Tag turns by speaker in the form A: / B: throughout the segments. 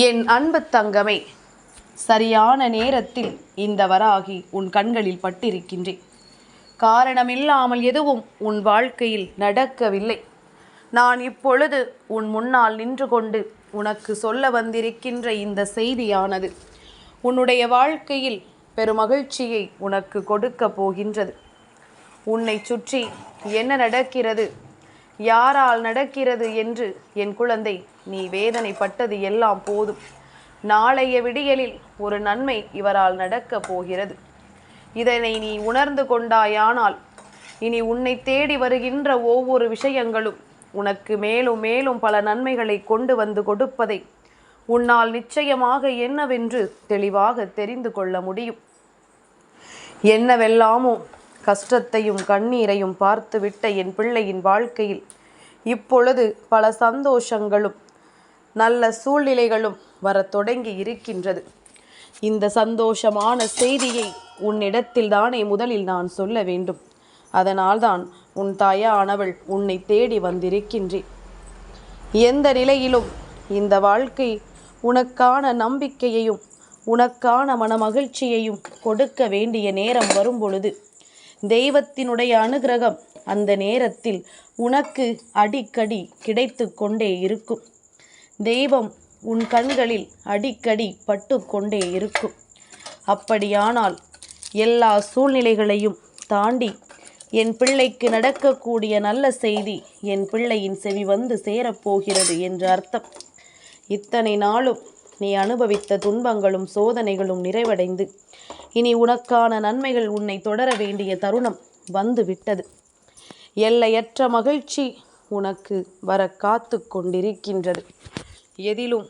A: என் அன்பு தங்கமே சரியான நேரத்தில் இந்த வராகி உன் கண்களில் பட்டிருக்கின்றேன் காரணமில்லாமல் எதுவும் உன் வாழ்க்கையில் நடக்கவில்லை. நான் இப்பொழுது உன் முன்னால் நின்று கொண்டு உனக்கு சொல்ல வந்திருக்கின்ற இந்த செய்தியானது உன்னுடைய வாழ்க்கையில் பெருமகிழ்ச்சியை உனக்கு கொடுக்க போகின்றது. உன்னை சுற்றி என்ன நடக்கிறது? யாரால் நடக்கிறது என்று என் குழந்தை நீ வேதனைப்பட்டது எல்லாம் போதும். நாளைய விடியலில் ஒரு நன்மை இவரால் நடக்கப் போகிறது. இதனை நீ உணர்ந்து கொண்டாயானால் இனி உன்னை தேடி வருகின்ற ஒவ்வொரு விஷயங்களும் உனக்கு மேலும் மேலும் பல நன்மைகளை கொண்டு வந்து கொடுப்பதை உன்னால் நிச்சயமாக என்னவென்று தெளிவாக தெரிந்து கொள்ள முடியும். என்னவெல்லாமோ கஷ்டத்தையும் கண்ணீரையும் பார்த்துவிட்ட என் பிள்ளையின் வாழ்க்கையில் இப்பொழுது பல சந்தோஷங்களும் நல்ல சூழ்நிலைகளும் வரத் தொடங்கி இருக்கின்றது. இந்த சந்தோஷமான செய்தியை உன்னிடத்தில் தானே முதலில் நான் சொல்ல வேண்டும். அதனால்தான் உன் தாயானவள் உன்னை தேடி வந்திருக்கின்றேன். எந்த நிலையிலும் இந்த வாழ்க்கை உனக்கான நம்பிக்கையையும் உனக்கான மனமகிழ்ச்சியையும் கொடுக்க வேண்டிய நேரம் வரும் பொழுது தெய்வத்தினுடைய அனுகிரகம் அந்த நேரத்தில் உனக்கு அடிக்கடி கிடைத்து கொண்டே இருக்கும். தெய்வம் உன் கண்களில் அடிக்கடி பட்டு கொண்டே இருக்கும். அப்படியானால் எல்லா சூழ்நிலைகளையும் தாண்டி என் பிள்ளைக்கு நடக்கக்கூடிய நல்ல செய்தி என் பிள்ளையின் செவி வந்து சேரப்போகிறது என்று அர்த்தம். இத்தனை நாளும் நீ அனுபவித்த துன்பங்களும் சோதனைகளும் நிறைவடைந்து இனி உனக்கான நன்மைகள் உன்னை தொடர வேண்டிய தருணம் வந்து விட்டது எல்லையற்ற மகிழ்ச்சி உனக்கு வர காத்து கொண்டிருக்கின்றது. எதிலும்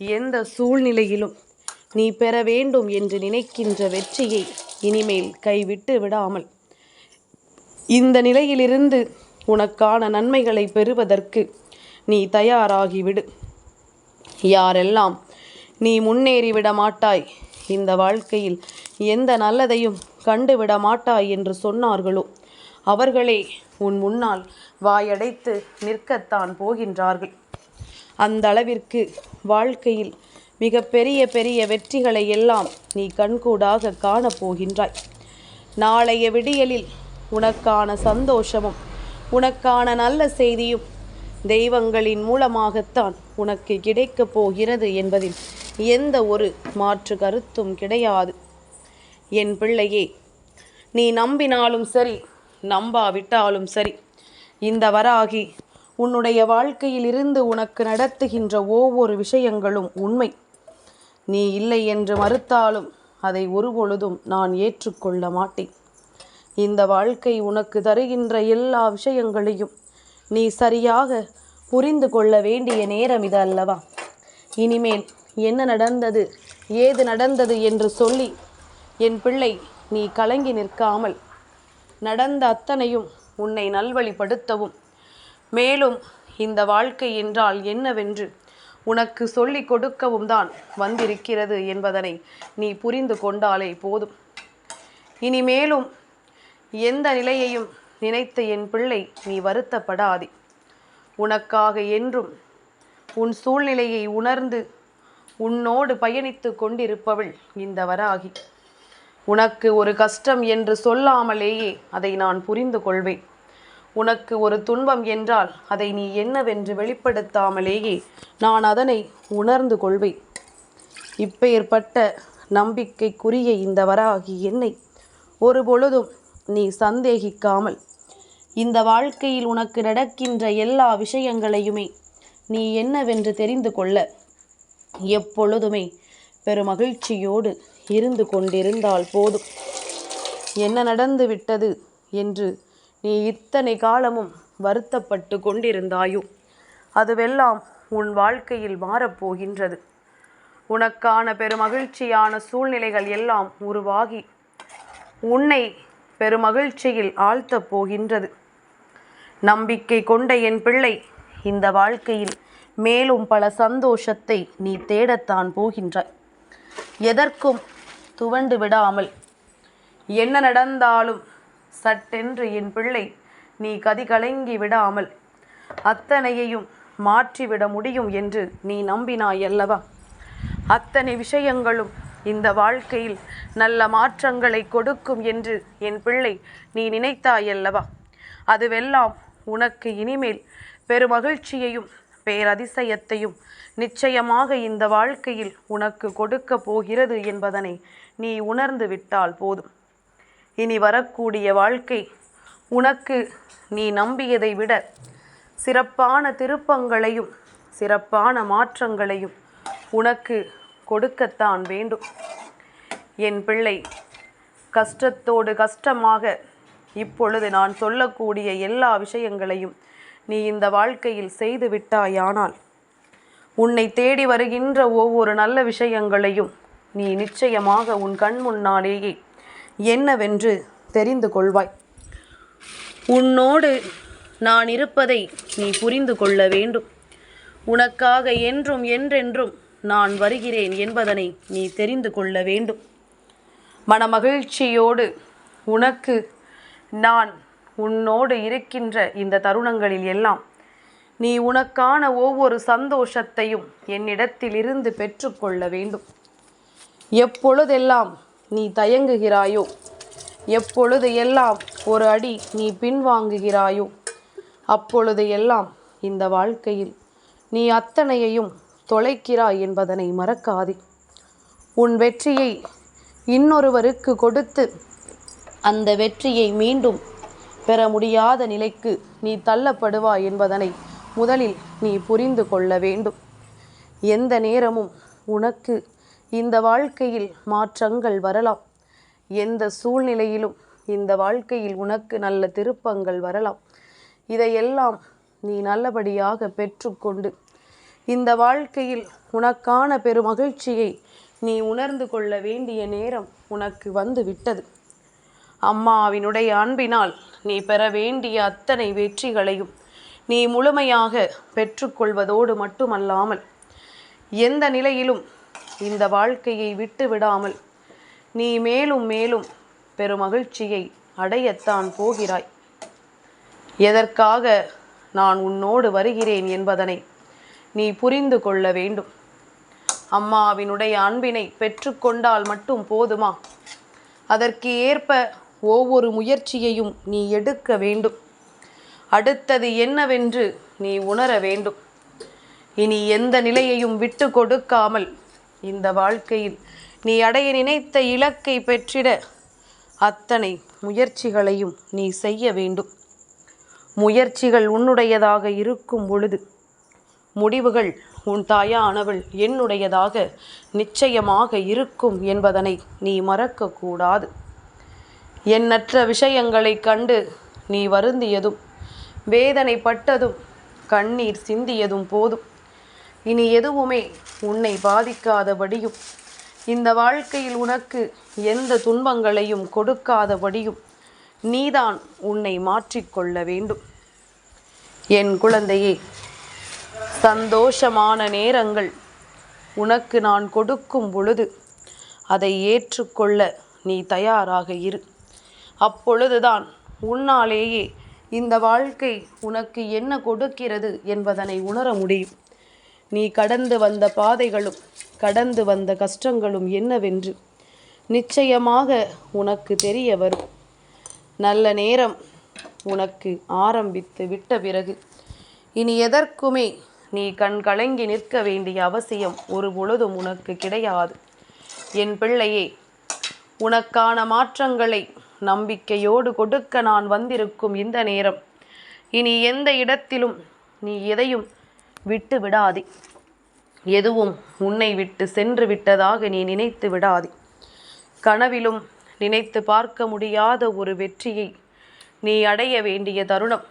A: எந்த சூழ்நிலையிலும் நீ பெற வேண்டும் என்று நினைக்கின்ற வெற்றியை இனிமேல் கைவிட்டு விடாமல் இந்த நிலையிலிருந்து உனக்கான நன்மைகளை பெறுவதற்கு நீ தயாராகிவிடு. யாரெல்லாம் நீ முன்னேறிவிட மாட்டாய் இந்த வாழ்க்கையில் எந்த நல்லதையும் கண்டுவிட மாட்டாய் என்று சொன்னார்களோ? அவர்களே உன் முன்னால் வாயடைத்து நிற்கத்தான் போகின்றார்கள். அந்த அளவிற்கு வாழ்க்கையில் மிக பெரிய பெரிய வெற்றிகளை எல்லாம் நீ கண்கூடாக காணப்போகின்றாய் நாளைய விடியலில் உனக்கான சந்தோஷமும் உனக்கான நல்ல செய்தியும் தெய்வங்களின் மூலமாகத்தான் உனக்கு கிடைக்கப் போகிறது என்பதில் எந்த ஒரு மாற்று கருத்தும் கிடையாது. என் பிள்ளையே நீ நம்பினாலும் சரி நம்பாவிட்டாலும் சரி இந்த வராகி உன்னுடைய வாழ்க்கையில் இருந்து உனக்கு நடத்துகின்ற ஒவ்வொரு விஷயங்களும் உண்மை. நீ இல்லை என்று மறுத்தாலும் அதை ஒருபொழுதும் நான் ஏற்றுக்கொள்ள மாட்டேன். இந்த வாழ்க்கை உனக்கு தருகின்ற எல்லா விஷயங்களையும் நீ சரியாக புரிந்து கொள்ள வேண்டிய நேரம் இது அல்லவா? இனிமேல் என்ன நடந்தது ஏது நடந்தது என்று சொல்லி என் பிள்ளை நீ கலங்கி நிற்காமல் நடந்த அத்தனையும் உன்னை நல்வழிப்படுத்தவும். மேலும் இந்த வாழ்க்கை என்றால் என்னவென்று உனக்கு சொல்லிக் கொடுக்கவும் தான் வந்திருக்கிறது என்பதனை நீ புரிந்து கொண்டாலே போதும். இனிமேலும் எந்த நிலையையும் நினைத்த என் பிள்ளை நீ வருத்தப்படாதே. உனக்காக என்றும் உன் சூழ்நிலையை உணர்ந்து உன்னோடு பயணித்து கொண்டிருப்பவள் இந்த வராகி. உனக்கு ஒரு கஷ்டம் என்று சொல்லாமலேயே அதை நான் புரிந்து கொள்வேன். உனக்கு ஒரு துன்பம் என்றால் அதை நீ என்னவென்று வெளிப்படுத்தாமலேயே நான் அதனை உணர்ந்து கொள்வேன். இப்பேற்பட்ட நம்பிக்கைக்குரிய இந்த வராகி என்னை ஒரு பொழுதும் நீ சந்தேகிக்காமல் இந்த வாழ்க்கையில் உனக்கு நடக்கின்ற எல்லா விஷயங்களையுமே நீ என்னவென்று தெரிந்து கொள்ள. எப்பொழுதுமே பெருமகிழ்ச்சியோடு இருந்து கொண்டிருந்தால் போதும். என்ன நடந்து விட்டது என்று நீ இத்தனை காலமும் வருத்தப்பட்டு கொண்டிருந்தாயோ? அதுவெல்லாம் உன் வாழ்க்கையில் மாறப்போகின்றது. உனக்கான பெருமகிழ்ச்சியான சூழ்நிலைகள் எல்லாம் உருவாகி உன்னை பெருமகிழ்ச்சியில் ஆழ்த்தப் போகின்றது. நம்பிக்கை கொண்ட என் பிள்ளை இந்த வாழ்க்கையில் மேலும் பல சந்தோஷத்தை நீ தேடத்தான் போகின்றாய். எதற்கும் துவண்டு விடாமல் என்ன நடந்தாலும் சட்டென்று என் பிள்ளை நீ கதி கலங்கி விடாமல் அத்தனையையும் மாற்றிவிட முடியும் என்று நீ நம்பினாய் அல்லவா அத்தனை விஷயங்களும் இந்த வாழ்க்கையில் நல்ல மாற்றங்களை கொடுக்கும் என்று என் பிள்ளை நீ நினைத்தாயல்லவா? அதுவெல்லாம் உனக்கு இனிமேல் பெருமகிழ்ச்சியையும் பேரதிசயத்தையும் நிச்சயமாக இந்த வாழ்க்கையில் உனக்கு கொடுக்க போகிறது என்பதனை நீ உணர்ந்து விட்டால் போதும். இனி வரக்கூடிய வாழ்க்கை உனக்கு நீ நம்பியதை விட சிறப்பான திருப்பங்களையும் சிறப்பான மாற்றங்களையும் உனக்கு கொடுக்கத்தான் வேண்டும். என் பிள்ளை கஷ்டத்தோடு கஷ்டமாக இப்பொழுது நான் சொல்லக்கூடிய எல்லா விஷயங்களையும் நீ இந்த வாழ்க்கையில் செய்து விட்டாயானால் உன்னை தேடி வருகின்ற ஒவ்வொரு நல்ல விஷயங்களையும் நீ நிச்சயமாக உன் கண் முன்னாலேயே என்னவென்று தெரிந்து கொள்வாய். உன்னோடு நான் இருப்பதை நீ புரிந்து கொள்ள வேண்டும். உனக்காக என்றும் என்றென்றும் நான் வருகிறேன் என்பதனை நீ தெரிந்து கொள்ள வேண்டும். மனமகிழ்ச்சியோடு உனக்கு நான் உன்னோடு இருக்கின்ற இந்த தருணங்களில் எல்லாம் நீ உனக்கான ஒவ்வொரு சந்தோஷத்தையும் என்னிடத்திலிருந்து பெற்றுக்கொள்ள வேண்டும். எப்பொழுதெல்லாம் நீ தயங்குகிறாயோ எப்பொழுது எல்லாம் ஒரு அடி நீ பின்வாங்குகிறாயோ அப்பொழுது எல்லாம் இந்த வாழ்க்கையில் நீ அத்தனையையும் தொலைக்கிறாய் என்பதனை மறக்காதே. உன் வெற்றியை இன்னொருவருக்கு கொடுத்து அந்த வெற்றியை மீண்டும் பெற முடியாத நிலைக்கு நீ தள்ளப்படுவாய் என்பதனை முதலில் நீ புரிந்து கொள்ள வேண்டும். எந்த நேரமும் உனக்கு இந்த வாழ்க்கையில் மாற்றங்கள் வரலாம். எந்த சூழ்நிலையிலும் இந்த வாழ்க்கையில் உனக்கு நல்ல திருப்பங்கள் வரலாம். இதையெல்லாம் நீ நல்லபடியாக பெற்றுக்கொண்டு இந்த வாழ்க்கையில் உனக்கான பெருமகிழ்ச்சியை நீ உணர்ந்து கொள்ள வேண்டிய நேரம் உனக்கு வந்து விட்டது அம்மாவினுடைய அன்பினால் நீ பெற வேண்டிய அத்தனை வெற்றிகளையும் நீ முழுமையாக பெற்றுக்கொள்வதோடு மட்டுமல்லாமல் எந்த நிலையிலும் இந்த வாழ்க்கையை விட்டு விடாமல் நீ மேலும் மேலும் பெருமகிழ்ச்சியை அடையத்தான் போகிறாய். எதற்காக நான் உன்னோடு வருகிறேன் என்பதனை நீ புரிந்து கொள்ள வேண்டும். அம்மாவினுடைய அன்பினை பெற்றுக்கொண்டால் மட்டும் போதுமா? அதற்கு ஏற்ப ஒவ்வொரு முயற்சியையும் நீ எடுக்க வேண்டும். அடுத்தது என்னவென்று நீ உணர வேண்டும். இனி எந்த நிலையையும் விட்டு கொடுக்காமல் இந்த வாழ்க்கையில் நீ அடைய நினைத்த இலக்கை பெற்றிட அத்தனை முயற்சிகளையும் நீ செய்ய வேண்டும். முயற்சிகள் உன்னுடையதாக இருக்கும் பொழுது முடிவுகள் உன் தாயானவள் என்னுடையதாக நிச்சயமாக இருக்கும் என்பதனை நீ மறக்கக்கூடாது. எண்ணற்ற விஷயங்களைக் கண்டு நீ வருந்தியதும் வேதனைப்பட்டதும் கண்ணீர் சிந்தியதும் போதும். இனி எதுவுமே உன்னை பாதிக்காதபடியும் இந்த வாழ்க்கையில் உனக்கு எந்த துன்பங்களையும் கொடுக்காதபடியும் நீதான் உன்னை மாற்றிக்கொள்ள வேண்டும். என் குழந்தையே சந்தோஷமான நேரங்கள் உனக்கு நான் கொடுக்கும் பொழுது அதை ஏற்றுக்கொள்ள நீ தயாராக இரு. அப்பொழுதுதான் உன்னாலேயே இந்த வாழ்க்கை உனக்கு என்ன கொடுக்கிறது என்பதனை உணர முடியும். நீ கடந்து வந்த பாதைகளும் கடந்து வந்த கஷ்டங்களும் என்னவென்று நிச்சயமாக உனக்கு தெரிய வரும். நல்ல நேரம் உனக்கு ஆரம்பித்து விட்ட பிறகு இனி எதற்குமே நீ கண் கலங்கி நிற்க வேண்டிய அவசியம் ஒரு பொழுதும் உனக்கு கிடையாது. என் பிள்ளையே உனக்கான மாற்றங்களை நம்பிக்கையோடு கொடுக்க நான் வந்திருக்கும் இந்த நேரம். இனி எந்த இடத்திலும் நீ எதையும் விட்டு விடாதே. எதுவும் உன்னை விட்டு சென்று விட்டதாக நீ நினைத்து விடாதே. கனவிலும் நினைத்து பார்க்க முடியாத ஒரு வெற்றியை நீ அடைய வேண்டிய தருணம்.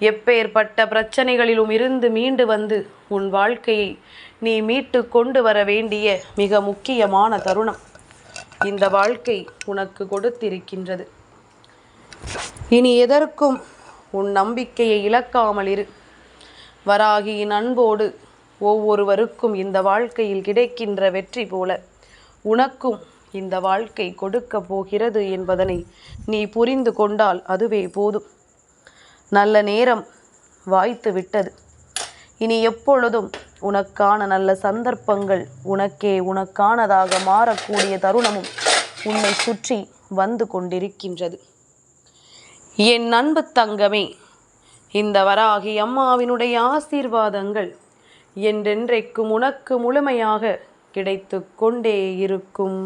A: எப்பேற்பட்ட பிரச்சனைகளிலும் இருந்து மீண்டு வந்து உன் வாழ்க்கையை நீ மீட்டு கொண்டு வர வேண்டிய மிக முக்கியமான தருணம். இந்த வாழ்க்கை உனக்கு கொடுத்திருக்கின்றது. இனி எதற்கும் உன் நம்பிக்கையை இழக்காமல் இரு. வராகியின் அன்போடு ஒவ்வொருவருக்கும் இந்த வாழ்க்கையில் கிடைக்கின்ற வெற்றி போல உனக்கும் இந்த வாழ்க்கை கொடுக்க போகிறது என்பதனை நீ புரிந்து கொண்டால் அதுவே போதும். நல்ல நேரம் வாய்த்து விட்டது இனி எப்பொழுதும் உனக்கான நல்ல சந்தர்ப்பங்கள் உனக்கே உனக்கானதாக மாறக்கூடிய தருணமும் உன்னை சுற்றி வந்து கொண்டிருக்கின்றது. என் அன்பு தங்கமே இந்த வராகி அம்மாவினுடைய ஆசீர்வாதங்கள் என்றென்றைக்கும் உனக்கு முழுமையாக கிடைத்து கொண்டே இருக்கும்.